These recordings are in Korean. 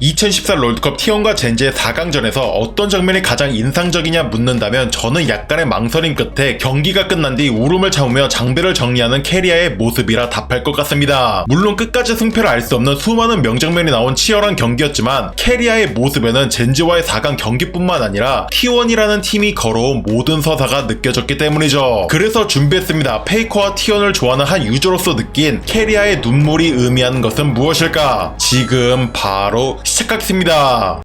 2014 롤드컵 T1과 젠지의 4강전에서 어떤 장면이 가장 인상적이냐 묻는다면 저는 약간의 망설임 끝에 경기가 끝난 뒤 울음을 참으며 장비를 정리하는 캐리아의 모습이라 답할 것 같습니다. 물론 끝까지 승패를 알 수 없는 수많은 명장면이 나온 치열한 경기였지만 캐리아의 모습에는 젠지와의 4강 경기뿐만 아니라 T1이라는 팀이 걸어온 모든 서사가 느껴졌기 때문이죠. 그래서 준비했습니다. 페이커와 T1을 좋아하는 한 유저로서 느낀 캐리아의 눈물이 의미하는 것은 무엇일까? 지금 바로 시작하겠습니다.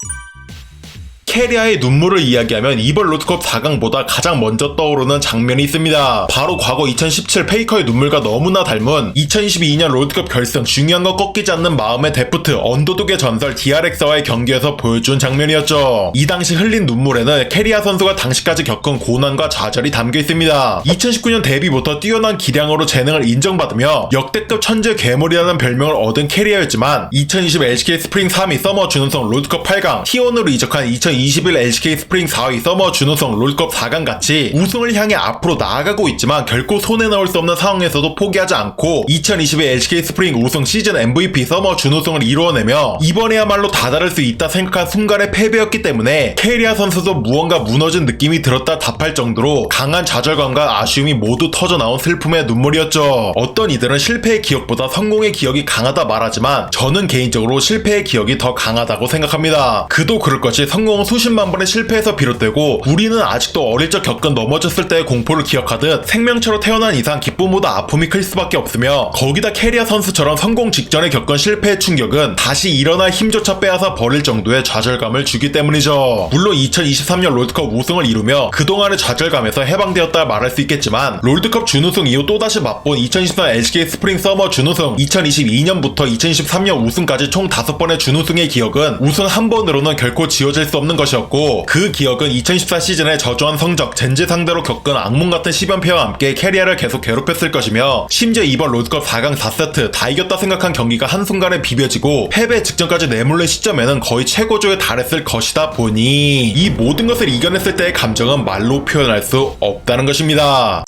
캐리아의 눈물을 이야기하면 이번 롤드컵 4강보다 가장 먼저 떠오르는 장면이 있습니다. 바로 과거 2017 페이커의 눈물과 너무나 닮은 2022년 롤드컵 결승 중요한 거 꺾이지 않는 마음의 데프트 언더독의 전설 DRX와의 경기에서 보여준 장면이었죠. 이 당시 흘린 눈물에는 캐리아 선수가 당시까지 겪은 고난과 좌절이 담겨 있습니다. 2019년 데뷔부터 뛰어난 기량으로 재능을 인정받으며 역대급 천재 괴물이라는 별명을 얻은 캐리아였지만 2020 LCK 스프링 3위 서머 준우승 롤드컵 8강 T1으로 이적한 2021 LCK 스프링 4위 서머 준우승 롤드컵 4강 같이 우승을 향해 앞으로 나아가고 있지만 결코 손에 넣을 수 없는 상황에서도 포기하지 않고 2022 LCK 스프링 우승 시즌 MVP 서머 준우승을 이루어내며 이번에야말로 다다를 수 있다 생각한 순간의 패배였기 때문에 케리아 선수도 무언가 무너진 느낌이 들었다 답할 정도로 강한 좌절감과 아쉬움이 모두 터져나온 슬픔의 눈물이었죠. 어떤 이들은 실패의 기억보다 성공의 기억이 강하다 말하지만 저는 개인적으로 실패의 기억이 더 강하다고 생각합니다. 그도 그럴 것이 성공은 수십만 번의 실패에서 비롯되고 우리는 아직도 어릴 적 겪은 넘어졌을 때의 공포를 기억하듯 생명체로 태어난 이상 기쁨보다 아픔이 클 수밖에 없으며 거기다 캐리아 선수처럼 성공 직전에 겪은 실패의 충격은 다시 일어날 힘조차 빼앗아 버릴 정도의 좌절감을 주기 때문이죠. 물론 2023년 롤드컵 우승을 이루며 그동안의 좌절감에서 해방되었다 말할 수 있겠지만 롤드컵 준우승 이후 또다시 맛본 2023 LCK 스프링 서머 준우승 2022년부터 2023년 우승까지 총 5번의 준우승의 기억은 우승 한 번으로는 결코 지워질 수 없는 것 이었고 그 기억은 2014 시즌의 저조한 성적 젠지 상대로 겪은 악몽 같은 10연패와 함께 캐리어를 계속 괴롭혔을 것이며 심지어 이번 롤드컵 4강 4세트 다 이겼다 생각한 경기가 한순간에 비벼지고 패배 직전까지 내몰린 시점에는 거의 최고조에 달했을 것이다 보니 이 모든 것을 이겨냈을 때의 감정은 말로 표현할 수 없다는 것입니다.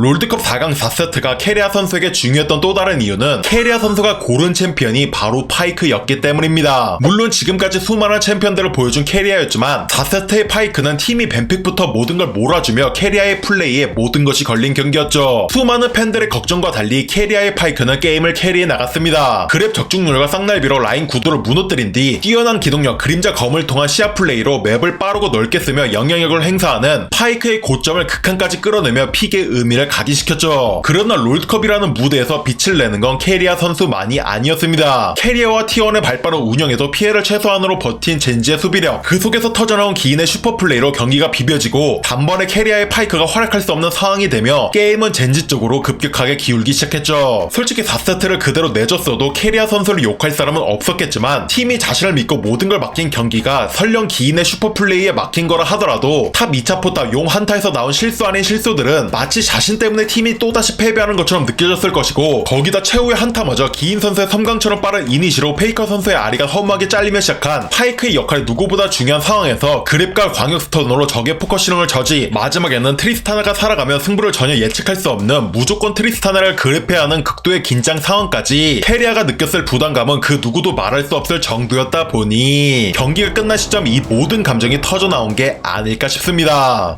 롤드컵 4강 4세트가 캐리아 선수에게 중요했던 또 다른 이유는 캐리아 선수가 고른 챔피언이 바로 파이크였기 때문입니다. 물론 지금까지 수많은 챔피언들을 보여준 캐리아였지만 4세트의 파이크는 팀이 뱀픽부터 모든 걸 몰아주며 캐리아의 플레이에 모든 것이 걸린 경기였죠. 수많은 팬들의 걱정과 달리 캐리아의 파이크는 게임을 캐리해 나갔습니다. 그랩 적중률과 쌍날비로 라인 구도를 무너뜨린 뒤 뛰어난 기동력 그림자 검을 통한 시야 플레이로 맵을 빠르고 넓게 쓰며 영향력을 행사하는 파이크의 고점을 극한까지 끌어내며 픽의 의미를 각인시켰죠. 그러나 롤드컵이라는 무대에서 빛을 내는 건 캐리아 선수만이 아니었습니다. 캐리아와 T1의 발빠른 운영에도 피해를 최소한으로 버틴 젠지의 수비력, 그 속에서 터져나온 기인의 슈퍼플레이로 경기가 비벼지고 단번에 캐리아의 파이크가 활약할 수 없는 상황이 되며 게임은 젠지 쪽으로 급격하게 기울기 시작했죠. 솔직히 4세트를 그대로 내줬어도 캐리아 선수를 욕할 사람은 없었겠지만 팀이 자신을 믿고 모든 걸 맡긴 경기가 설령 기인의 슈퍼플레이에 막힌 거라 하더라도 탑 2차 포탑 용 한타에서 나온 실수 아닌 실수들은 마치 자신 때문에 팀이 또다시 패배하는 것처럼 느껴졌을 것이고 거기다 최후의 한타마저 기인 선수의 섬광처럼 빠른 이니시로 페이커 선수의 아리가 허무하게 잘리며 시작한 파이크의 역할이 누구보다 중요한 상황에서 그립과 광역 스턴으로 적의 포커싱을 저지 마지막에는 트리스타나가 살아가며 승부를 전혀 예측할 수 없는 무조건 트리스타나를 그립해야 하는 극도의 긴장 상황까지 캐리아가 느꼈을 부담감은 그 누구도 말할 수 없을 정도였다 보니 경기가 끝난 시점 이 모든 감정이 터져 나온 게 아닐까 싶습니다.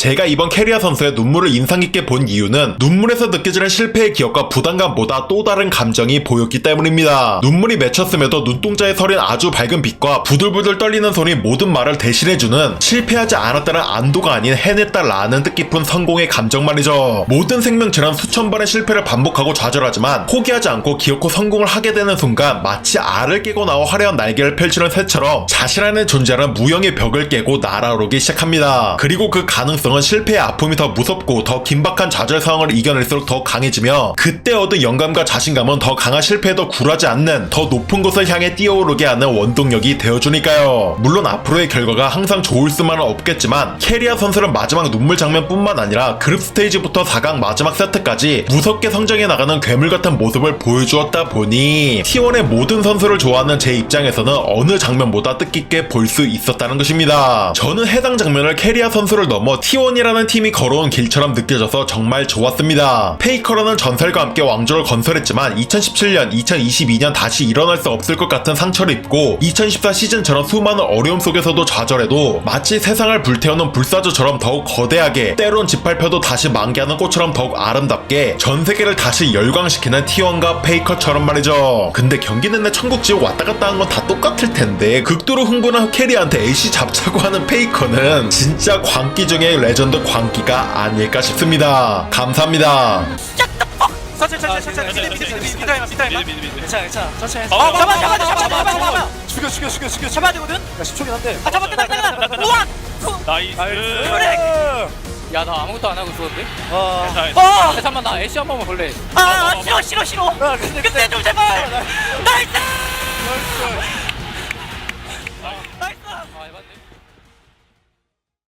제가 이번 캐리아 선수의 눈물을 인상 깊게 본 이유는 눈물에서 느껴지는 실패의 기억과 부담감보다 또 다른 감정이 보였기 때문입니다. 눈물이 맺혔음에도 눈동자에 서린 아주 밝은 빛과 부들부들 떨리는 손이 모든 말을 대신해주는 실패하지 않았다는 안도가 아닌 해냈다라는 뜻깊은 성공의 감정 말이죠. 모든 생명체는 수천 번의 실패를 반복하고 좌절하지만 포기하지 않고 기어코 성공을 하게 되는 순간 마치 알을 깨고 나와 화려한 날개를 펼치는 새처럼 자신 안에 존재하는 무형의 벽을 깨고 날아오르기 시작합니다. 그리고 그 가능성 은 실패의 아픔이 더 무섭고 더 긴박한 좌절 상황을 이겨낼수록 더 강해지며 그때 얻은 영감과 자신감은 더 강한 실패에도 굴하지 않는 더 높은 곳을 향해 뛰어오르게 하는 원동력이 되어주니까요. 물론 앞으로의 결과가 항상 좋을 수만은 없겠지만 캐리아 선수는 마지막 눈물 장면뿐만 아니라 그룹 스테이지부터 4강 마지막 세트까지 무섭게 성장해 나가는 괴물 같은 모습을 보여주었다 보니 T1의 모든 선수를 좋아하는 제 입장에서는 어느 장면보다 뜻깊게 볼 수 있었다는 것입니다. 저는 해당 장면을 캐리아 선수를 넘어 T1 T1이라는 팀이 걸어온 길처럼 느껴져서 정말 좋았습니다. 페이커라는 전설과 함께 왕조를 건설했지만 2017년, 2022년 다시 일어날 수 없을 것 같은 상처를 입고 2014 시즌처럼 수많은 어려움 속에서도 좌절해도 마치 세상을 불태우는 불사조처럼 더욱 거대하게 때론 짓밟혀도 다시 만개하는 꽃처럼 더욱 아름답게 전 세계를 다시 열광시키는 T1과 페이커처럼 말이죠. 근데 경기 내내 천국 지옥 왔다 갔다 한 건 다 똑같을 텐데 극도로 흥분한 캐리한테 애쉬 잡자고 하는 페이커는 진짜 광기 중에 레 레전드 광기가 아닐까 싶습니다. 감사합니다. 야, 너 아무것도 안 하고 죽었는데? 어 잠깐만 나 애쉬 한 번만 볼래 아 싫어 싫어 싫어 끝내 좀 제발 나이스 나이스 나이스